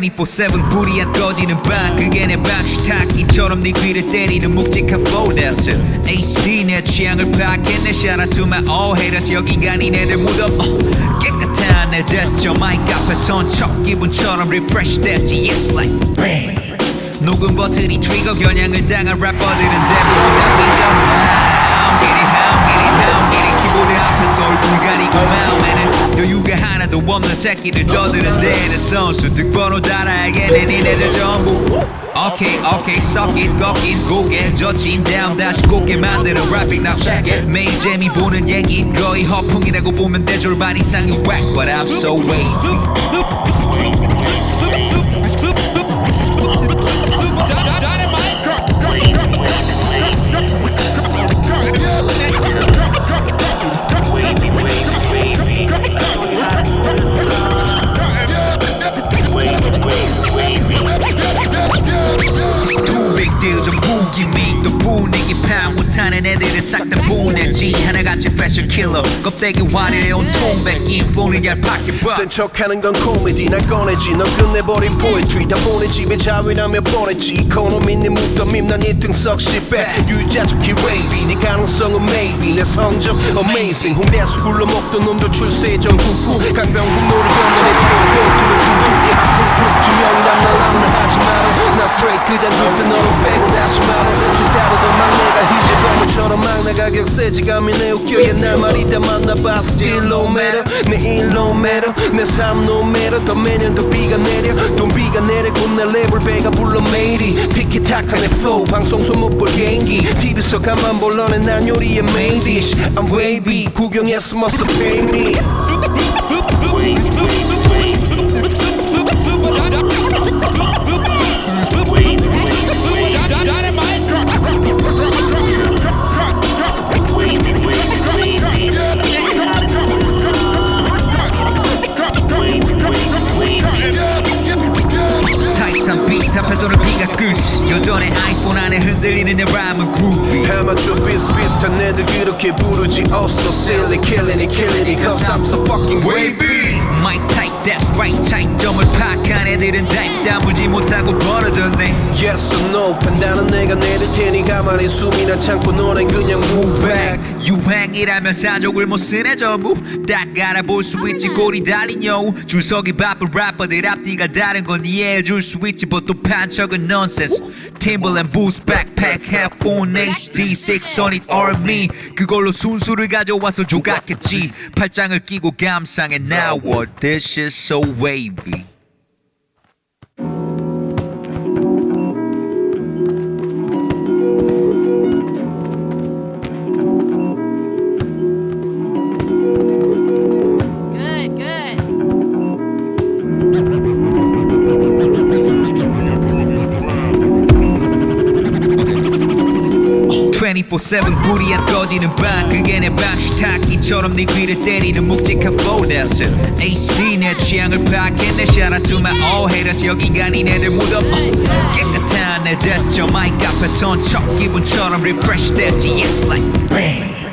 24-7 불이 안 꺼지는 밤 그게 내 방식 타기처럼 네 귀를 때리는 묵직한 it HD 내 취향을 파악했네 Shout out to my all haters. 여기가 니네들 무덤 어, 깨끗한 내 제스처. 마이크 앞에 선척 기분처럼 refresh 됐지 Yes like bang. 녹음 버튼이 트리거 겨냥을 당한 래퍼들은 대부분 다 삐져 하옹기리 하옹기리 하옹기리 키보드 앞에서 얼굴 가리고 마음에는 없는 새끼들 떠드는데 내 선수 득번호 달아야겠 네. 니네들 전부. 오케이 오케이 it 꺾인 고개. 젖힌 다음 다시 곱게 만드는 래핑 now check it 매일 재미 보는 얘기 거의 허풍이라고 보면 돼 절반 이상이 whack but I'm so wavy 보내지 하나같이 패션 킬러 껍데기 화려해 온통 뺏긴 폰을 얄팍해 봐. 센 척하는 건 코미디 날 꺼내지. 넌 끝내버린 포에트리 다 보내 집에 자위라며 보냈지. 이코노미 네 묵더밈 난이 등석 시백 유자적히 웨이비 네 가능성은 maybe. 내 성적 amazing. 홍대에서 굴러먹던 놈도 출세 전 국구. 강병국 노를 건너내 표고 두는 두두 아프국 주명이 남날람나 하지 마라 나 스트레이트 그잔 줄때 너는 빼고 다시 말아 세지감이 내 웃겨 옛날 말이 다 만나봐. Still no 내 일로 매러 내삶 no matter. 더 매년 더 비가 내려. 돈 비가 내리고 내 랩을 배가 불러 매일이. 티키타카 내 flow. 방송소 못볼 개인기. TV에서 가만 볼 너네 난 요리의 main dish. I'm wavy 구경했으면 must pay me 흔들리는 내 람은 아마추어 비슷비슷한 애들 그렇게 부르지 Oh so silly killing it killing it cause I'm so fucking wavy 마이크 타이트 that's right 차이점을 파악한 애들은 다입 다물지 못하고 벌어졌네 Yes or no 판단은 내가 내릴 테니 가만히 숨이나 참고 너넨 그냥 move back 유행이라면 사족을 못 쓰네 전부 딱 알아볼 수 있지 꼬리 달린 여우 줄서기 바쁜 래퍼들 앞뒤가 다른 건 이해해 줄 수 있지 보통 판척은 nonsense Timberland boost backpack headphone HD 6 or me 그걸로 순수를 가져와서 조각했지 팔짱을 끼고 감상해 Now what this shit so wavy 24-7 불이 안 꺼지는 밤 그게 내 방식 타기처럼 네 귀를 때리는 묵직한 flow it HD 내 취향을 파악했네 Shout out to my all haters. 여기가 니네들 무덤 어, 깨끗한 내 제스처 마이크 앞에 선척. 기분처럼 refresh 됐지 Yes like bang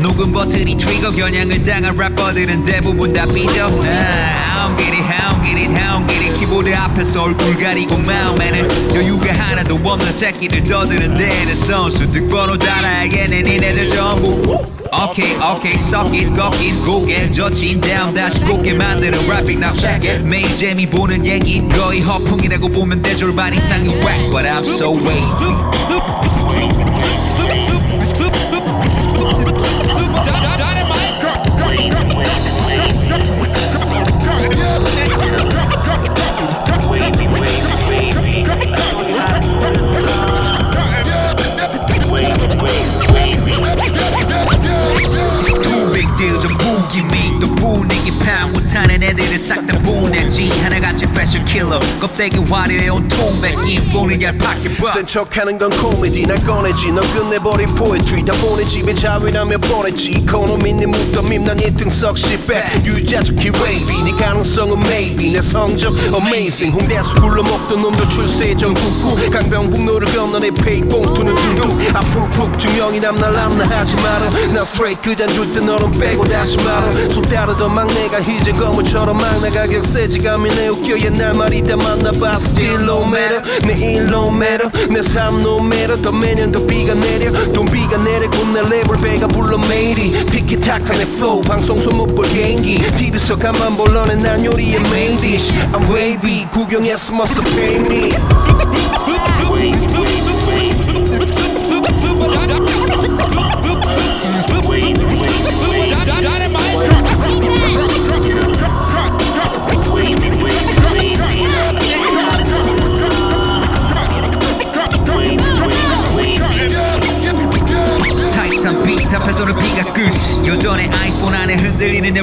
녹음 버튼이 트리거 겨냥을 당한 래퍼들은 대부분 다 삐져 하옹기리 하옹기리 하옹기리 키보드 앞에서 얼굴 가리고 마음에는 여유가 하나도 없는 새끼들 떠드는데 내 선수 득번호 달아야겠네. 니네들 전부. 오케이 오케이 it 꺾인 고개 젖힌 다음 다시 곱게 만드는 now check it. 매일 재미 보는 얘기 거의 허풍이라고 보면 돼 절반 이상이 whack but I'm so wavy 못하는 패션 킬러 껍데기 화려해 온통 뺏긴 폰을 얄팍해 봐센 척 하는 건 코미디 날 꺼내지. 넌 끝내버린 포에트리 다 보내 집에 자위라며 보냈지. 이코노미 네 묵더밈 난이 등석 시백 유자적히 wavy 네 가능성은 maybe. 내 성적 amazing. 홍대에서 굴러먹던 놈도 출세 전 국구. 강병북로를 건너 내 페이크 봉투는 두두 아푹푹 주명이 남날람나 하지 마라 나 스트레이트 그잔 줄때 너는 빼고 다시 말아. 술 따르던 막내가 이제 거물처럼 막내가 격세 세지감이 내 웃겨 옛날 말이 다 만나봐 Still no matter 내일 no matter 내삶 no matter 더 매년 더 비가 내려. 돈 비가 내리고 내 랩을 배가 불러 매일이. 티키타카 내 flow. 방송소 못볼 개인기. TV서 가만 볼러내 난 요리의 main dish. I'm wavy 구경해서 must pay me 흔들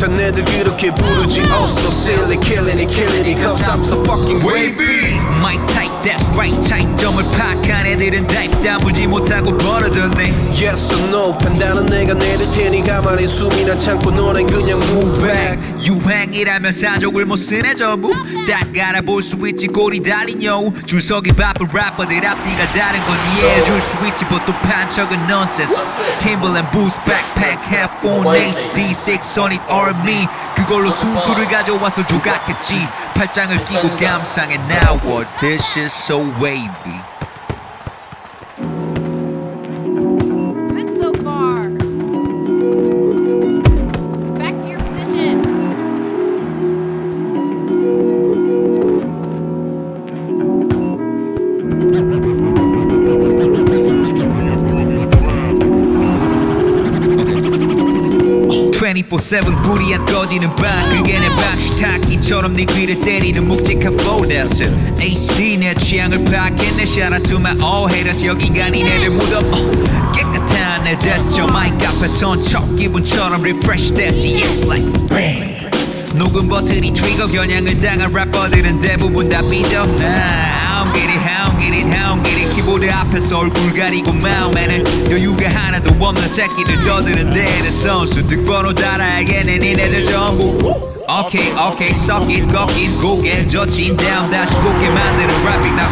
비슷비슷한 애들 그렇게 부르지 Oh so silly killing it killing it cause I'm so fucking wavy 마이크 타이트 that's right 차이점을 파악한 애들은 다입 다 물지 못하고 벌어졌네. Yes or no 판단은 내가 내릴 테니 가만히 숨이나 참고 너넨 그냥 move back. 유행이라면 사족을 못 쓰네 전부. 딱 알아볼 수 있지 꼬리 달린 여우. 줄서기 바쁜 래퍼들 앞뒤가 다른 건 이해해줄 수 있지. 보통 판척은 nonsense. Timberland boost backpack headphone HD6 Sonic R&B 그걸로 순수를 가져와서 조각했지 팔짱을 끼고 감상해 Now what this is so wavy (24/7) 불이 안 꺼지는 밤. 그게 내 박시타기처럼 네 귀를 때리는 묵직한 포데스 HD 내 취향을 파악했네 Shout out to my all haters. 여기가 니네들 무덤 어, 깨끗한 내 제스처. 마이크 앞에 선척. 기분처럼 refresh 됐지 Yes like bang. 녹음 버튼이 트리거 겨냥을 당한 래퍼들은 대부분 다 삐져. 아, I don't get it, I don't get it, I don't get it. 키보드 앞에서 얼굴 가리고 마음에는 여유가 하나도 없는 새끼들 떠드는데 내 선수 득번호 달아야겠네. 니네들 전부. 오케이 오케이 썩긴 꺾인 고개 젖힌 다음 다시 곱게 만드는 래핑 나